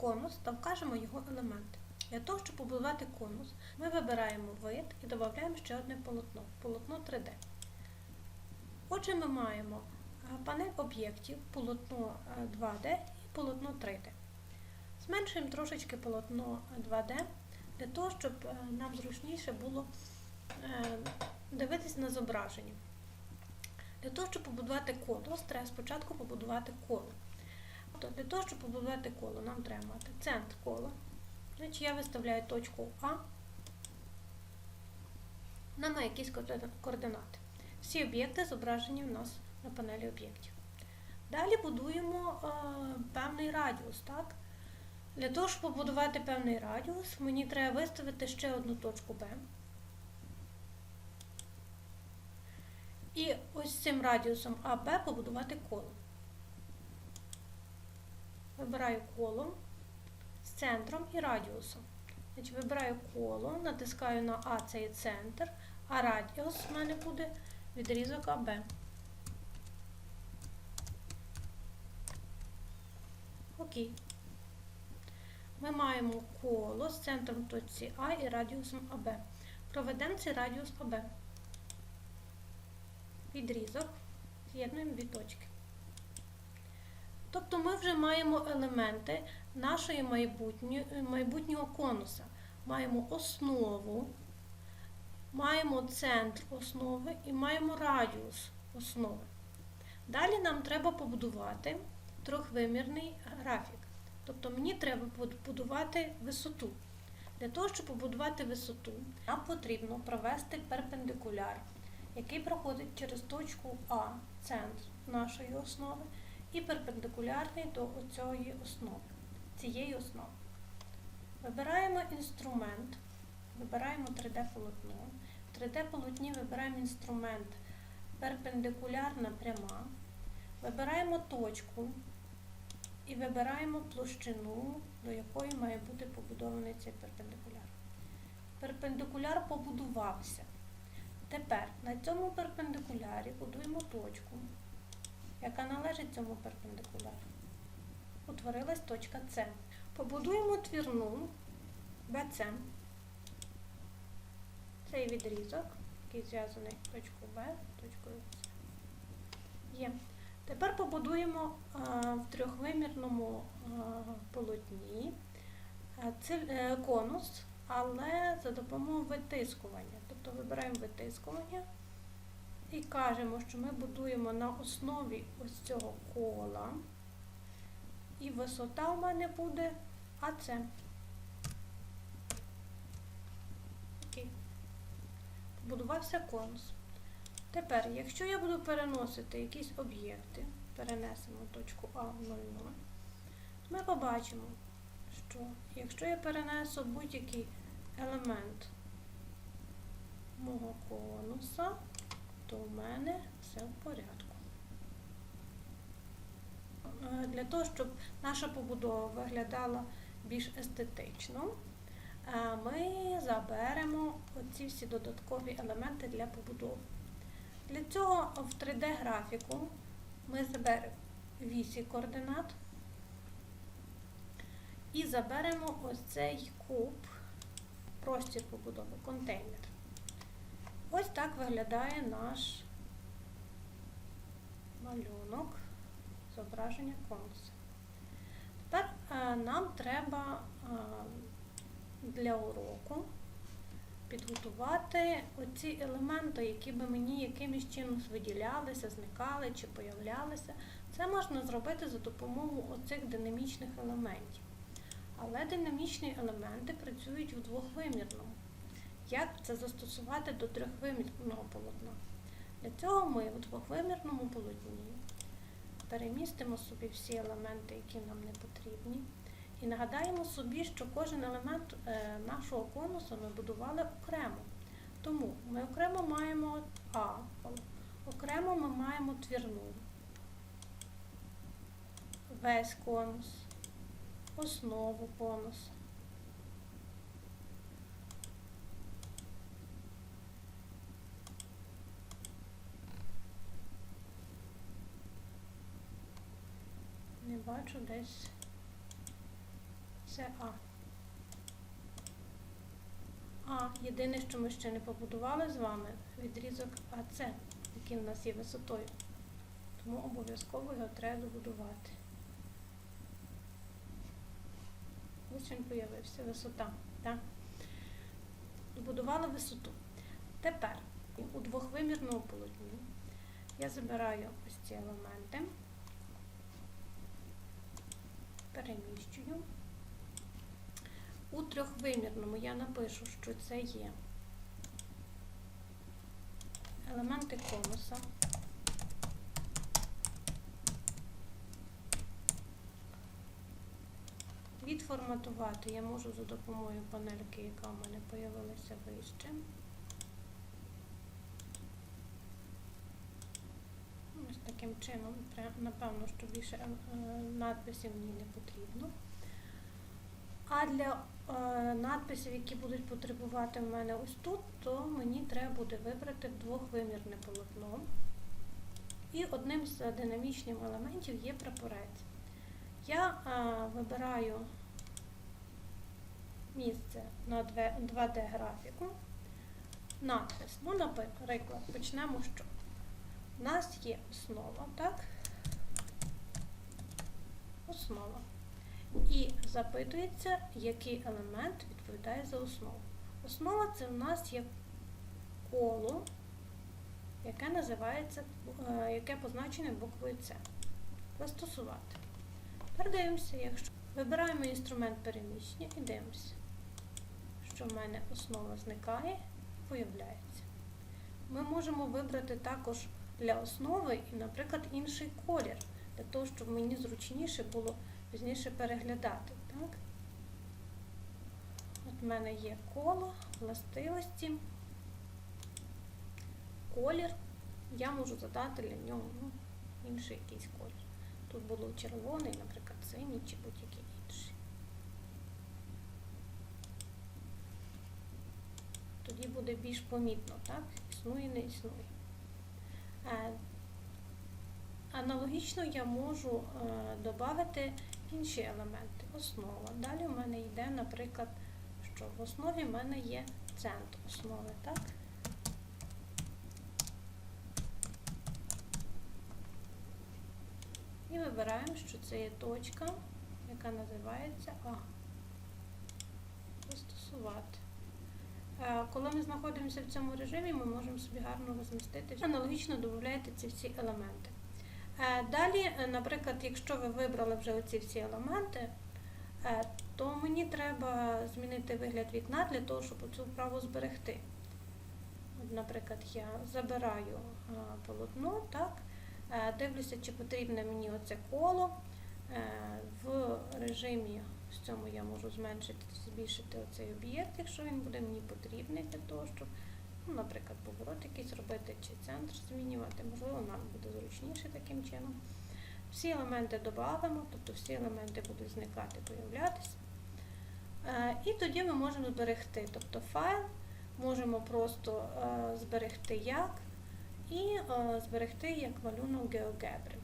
конус та вкажемо його елементи. Для того, щоб побудувати конус, ми вибираємо вид і додаємо ще одне полотно полотно 3D. Отже, ми маємо е, панель об'єктів, полотно е, 2D і полотно 3D. Зменшуємо трошечки полотно 2D для того, щоб е, нам зручніше було е, дивитись на зображення. Для того, щоб побудувати коло, треба спочатку побудувати коло. Тобто для того, щоб побудувати коло, нам треба мати центр кола. Значить, я виставляю точку А. Вона має якісь координати. Всі об'єкти зображені в нас на панелі об'єктів. Далі будуємо е, певний радіус. Так? Для того, щоб побудувати певний радіус, мені треба виставити ще одну точку Б. І ось цим радіусом АБ побудувати коло. Вибираю коло з центром і радіусом. Значить, вибираю коло, натискаю на А, це є центр, а радіус в мене буде відрізок АБ. Окей. Ми маємо коло з центром точці А і радіусом АБ. Проведемо цей радіус АБ. Відрізок. З'єднуємо дві точки. Тобто ми вже маємо елементи нашої майбутньої, майбутнього конуса. Маємо основу, маємо центр основи і маємо радіус основи. Далі нам треба побудувати трьохвимірний графік. Тобто мені треба побудувати висоту. Для того, щоб побудувати висоту, нам потрібно провести перпендикуляр, який проходить через точку А, центр нашої основи, і перпендикулярний до цієї основи. цієї основи. Вибираємо інструмент, вибираємо 3D-полотно. В 3D-полотні вибираємо інструмент перпендикулярна пряма, вибираємо точку і вибираємо площину, до якої має бути побудований цей перпендикуляр. Перпендикуляр побудувався. Тепер на цьому перпендикулярі будуємо точку, яка належить цьому перпендикуляру. Утворилась точка С. Побудуємо твірну BC. Цей відрізок, який зв'язаний точкою Б, точкою С. Є. Тепер побудуємо а, в трьохвимірному а, полотні е, конус, але за допомогою витискування. Тобто вибираємо витискування і кажемо, що ми будуємо на основі ось цього кола. І висота в мене буде АЦ. Окей. Побудувався конус. Тепер, якщо я буду переносити якісь об'єкти, перенесемо точку А в 0,0, ми побачимо, що якщо я перенесу будь-який елемент мого конуса, то в мене все в порядку. Е, Для того, щоб наша побудова виглядала більш естетично, е, ми заберемо оці всі додаткові елементи для побудови. Для цього в 3D-графіку ми заберемо вісі координат і заберемо ось цей куб, простір побудови, контейнер. Ось так виглядає наш малюнок зображення конуса. Тепер е, нам треба е, для уроку підготувати оці елементи, які би мені якимось чином виділялися, зникали чи появлялися. Це можна зробити за допомогою оцих динамічних елементів. Але динамічні елементи працюють в двохвимірному. Як це застосувати до трьохвимірного полотна? Для цього ми у двохвимірному полотні перемістимо собі всі елементи, які нам не потрібні. І нагадаємо собі, що кожен елемент е, нашого конусу ми будували окремо. Тому ми окремо маємо А, окремо ми маємо твірну, весь конус, основу конуса. Не бачу десь. це А. А, єдине, що ми ще не побудували з вами, відрізок АЦ, який в нас є висотою. Тому обов'язково його треба добудувати. Ось він появився, висота. Так? Добудували висоту. Тепер у двохвимірному полотні я забираю ось ці елементи, переміщую. У трьохвимірному я напишу, що це є елементи конуса. Відформатувати я можу за допомогою панельки, яка в мене з'явилася вище. Ось таким чином, напевно, що більше е, надписів мені не потрібно. А для е, надписів, які будуть потребувати в мене ось тут, то мені треба буде вибрати двохвимірне полотно. І одним з динамічних елементів є прапорець. Я е, вибираю місце на 2D графіку. Надпис. Ну, наприклад, почнемо що? У нас є основа, так? Основа. І запитується, який елемент відповідає за основу. Основа це у нас є коло, яке називається, е, яке позначене буквою С. Застосувати. Тепер дивимося, якщо вибираємо інструмент переміщення і дивимося, що в мене основа зникає появляється. Ми можемо вибрати також для основи і, наприклад, інший колір, для того, щоб мені зручніше було пізніше переглядати. Так? От в мене є коло, властивості, колір. Я можу задати для нього ну, інший якийсь колір. Тут було червоний, наприклад, синій чи будь-який інший. Тоді буде більш помітно, так? Існує, не існує. Е, Аналогічно я можу е, додати інші елементи. Основа. Далі у мене йде, наприклад, що в основі в мене є центр основи, так? І вибираємо, що це є точка, яка називається А. Застосувати. Е, Коли ми знаходимося в цьому режимі, ми можемо собі гарно розмістити. Аналогічно додаєте ці всі елементи. Е, Далі, е, наприклад, якщо ви вибрали вже оці всі елементи, то мені треба змінити вигляд вікна для того, щоб цю вправу зберегти. Наприклад, я забираю полотно, так, дивлюся, чи потрібне мені оце коло. В режимі в цьому я можу зменшити, збільшити оцей об'єкт, якщо він буде мені потрібний для того, щоб, ну, наприклад, поворот якийсь робити чи центр змінювати. Можливо, нам буде зручніше таким чином. Всі елементи додамо, тобто всі елементи будуть зникати, появлятися. Е, І тоді ми можемо зберегти, тобто файл можемо просто е, зберегти як і е, зберегти як малюнок GeoGebra.